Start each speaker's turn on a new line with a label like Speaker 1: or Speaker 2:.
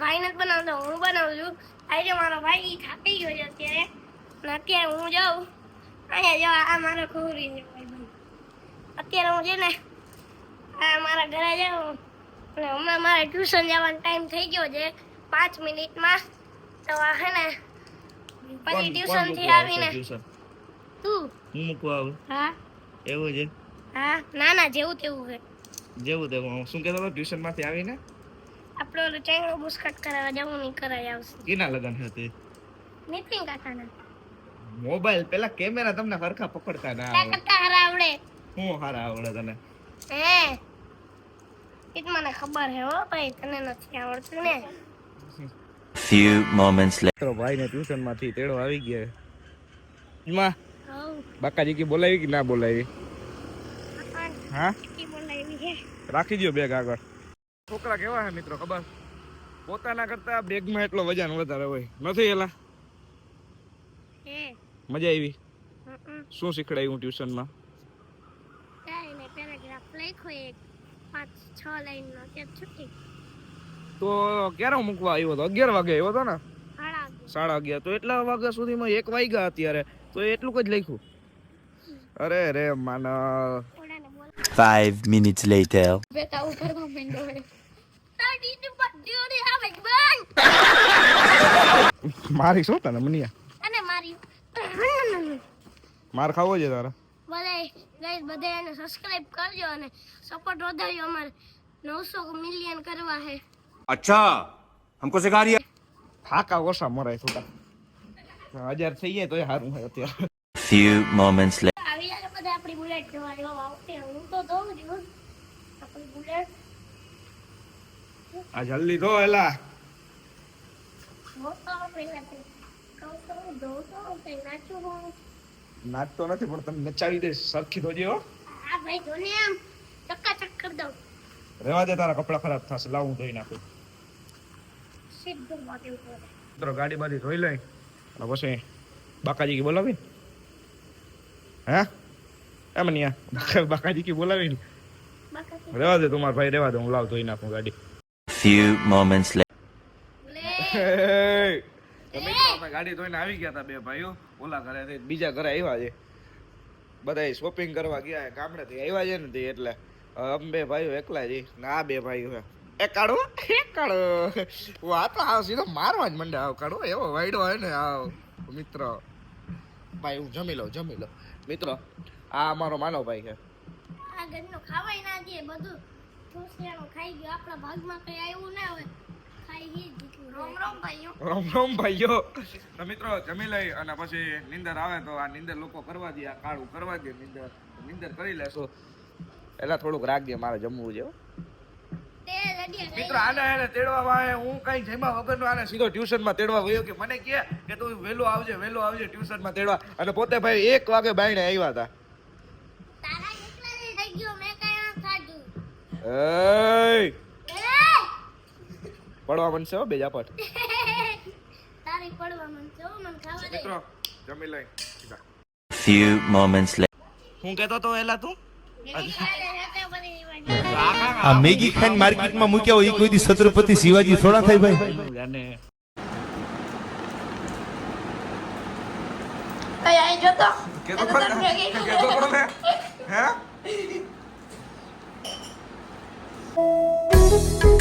Speaker 1: ભાઈ નથી બનાવતો હું બનાવું છું. આજે મારો ભાઈ એ થાકી ગયો છે અત્યારે. અને અત્યારે હું જાઉં. અહીંયા જો આ મારો ખોરી છે અત્યારે હું છે ને આ મારા ઘરે જાઉં. અને હમણાં મારે ટ્યુશન જવાનો ટાઈમ થઈ ગયો છે પાંચ મિનિટમાં. તો આ હે ને પછી ટ્યુશનથી આવીને તું
Speaker 2: હું મૂકવા આવું?
Speaker 1: હા.
Speaker 2: એવું છે?
Speaker 1: હા ના ના જેવું તેવું છે.
Speaker 2: જેવું તેવું શું કહેતો હતો ટ્યુશનમાંથી આવીને?
Speaker 1: આપણે ઓલું ચેંગો બુસ્કટ કરાવવા જવું નહીં કરાય આવશે
Speaker 2: કીના લગન હતી?
Speaker 1: નીતિન કાકાના.
Speaker 2: મોબાઈલ પેલા કેમેરા તમને હરખા પકડતા ના આવે
Speaker 1: કાકા હારા આવડે.
Speaker 2: હું હારા આવડે તને?
Speaker 1: હે? એ મને ખબર હે હો ભાઈ તને નથી આવડતું ને?
Speaker 3: Few moments later.
Speaker 2: ભાઈ ને ટ્યુશનમાંથી તેડો આવી ગયા માં બાકાજી કી બોલાવી કે ના બોલાવી? હા
Speaker 1: કી બોલાવી છે
Speaker 2: રાખી દો બેગ આગળ. છોકરા કેવા છે મિત્રો ખબર? પોતાના કરતા બેગમાં એટલો વજન વધારે હોય. નથી એલા? મજા આવી? શું શીખડાયું ટ્યુશનમાં?
Speaker 1: ત્યાં છૂટી.
Speaker 2: તો ક્યારે મૂકવા આવ્યો હતો અગિયાર વાગે આવ્યો હતો ને?
Speaker 1: સાડા અગિયાર.
Speaker 2: તો એટલા વાગ્યા સુધીમાં એક વાગ્યા અત્યારે. તો એટલું જ લખ્યું. અરે રે
Speaker 1: બોલ
Speaker 3: Five minutes later.
Speaker 1: બેટા ઉપર માંડો હે તારી દી પર દીવડી આવે બંધ
Speaker 2: મારી શું તને મનિયા
Speaker 1: અને મારી
Speaker 2: માર ખાવો છે તારા
Speaker 1: બધાય ગાઈસ બધાય એને સબસ્ક્રાઇબ કરજો અને સપોર્ટ વધારજો અમારે 900 મિલિયન કરવા હે
Speaker 4: अच्छा हमको सिखा रही है
Speaker 2: ફાકા ઓછા મરાય થોડા હજાર થઈ જાય તો સારું હોય અત્યારે
Speaker 3: Few moments later.
Speaker 1: આપણી બુલેટ જોવા જેવા આવતે હું તો જોઉં છું. આપણી બુલેટ.
Speaker 2: આ જલ્દી ધો એલા. નાચતો નથી પણ તમે નચાવી દે સરખી ધોજે હો.
Speaker 1: હા ભાઈ જોને આમ. ચક્કાચક કરી દઉં.
Speaker 2: રેવા દે તારા કપડા ખરાબ થશે. લાવ હું ધોઈ નાખું.
Speaker 1: સીધું માથે ઉપર
Speaker 2: મિત્રો ગાડી બાડી ધોઈ લઈ. અને પછી બાકાજી કી બોલાવી? હે? એમ નહીં બાકાજી કી બોલાવી રહેવા દે તમારા ભાઈ રહેવા દે હું લાવ ધોઈ નાખું ગાડી.
Speaker 3: Few moments later.
Speaker 1: લે.
Speaker 2: તો મિત્રો ગાડી ધોઈને આવી ગયા હતા બે ભાઈઓ. ઓલા ઘરે બીજા ઘરે આવ્યા છે. બધા શોપિંગ કરવા ગયા ગામડેથી આવ્યા છે ને તે એટલે. અમે બે ભાઈઓ એકલા છે. ને આ બે ભાઈઓ એ કાઢો એ કાઢો આ તો આવ સીધો મારવા જ મંડે આવ કાઢો એવો વાયડો હોય ને આવ. મિત્ર. ભાઈ હું જમી લઉં જમી લઉં. મિત્રો આ અમારો માનવ ભાઈ છે.
Speaker 1: આ ઘરનું ખાવાય ના દે બધું ઠોસિયાનું ખાઈ ગયું. આપણા ભાગમાં કઈ આવ્યું ના હોય રોમ રોમ ભાઈઓ.
Speaker 2: તો મિત્રો જમી લઈ અને પછી નિંદર આવે તો આ નિંદર લોકો કરવા દે આ કાળું કરવા દે નિંદર નિંદર કરી લેશો. એટલે થોડુંક રાખજે મારે જમવું છે મિત્રો આને એને તેડવા વાળે હું કઈ જમ્યા વગરનો આને સીધો ટ્યુશનમાં તેડવા ગયો કે મને કહે કે તું વહેલો આવજે વહેલો આવજે ટ્યુશનમાં તેડવા. અને પોતે ભાઈ એક વાગે બાઈને આવ્યા હતા.
Speaker 1: તારા એકલા જ થઈ ગયો મેં કઈ ના ખાધું
Speaker 2: એય!
Speaker 1: એ!
Speaker 2: પડવા મનશે હો બે જાપટ
Speaker 1: તારી પડવા મન છો મન ખાવા દે.
Speaker 2: મિત્રો જમી લઈ. સીધા.
Speaker 3: Few moments later.
Speaker 2: હું કહેતો તો એલા તું?
Speaker 5: આ મેગી ખાઈને માર્કેટમાં મૂક્યા હોય એ કોઈ દી છત્રપતિ શિવાજી થોડા થાય ભાઈ?
Speaker 2: હે
Speaker 1: Thank you.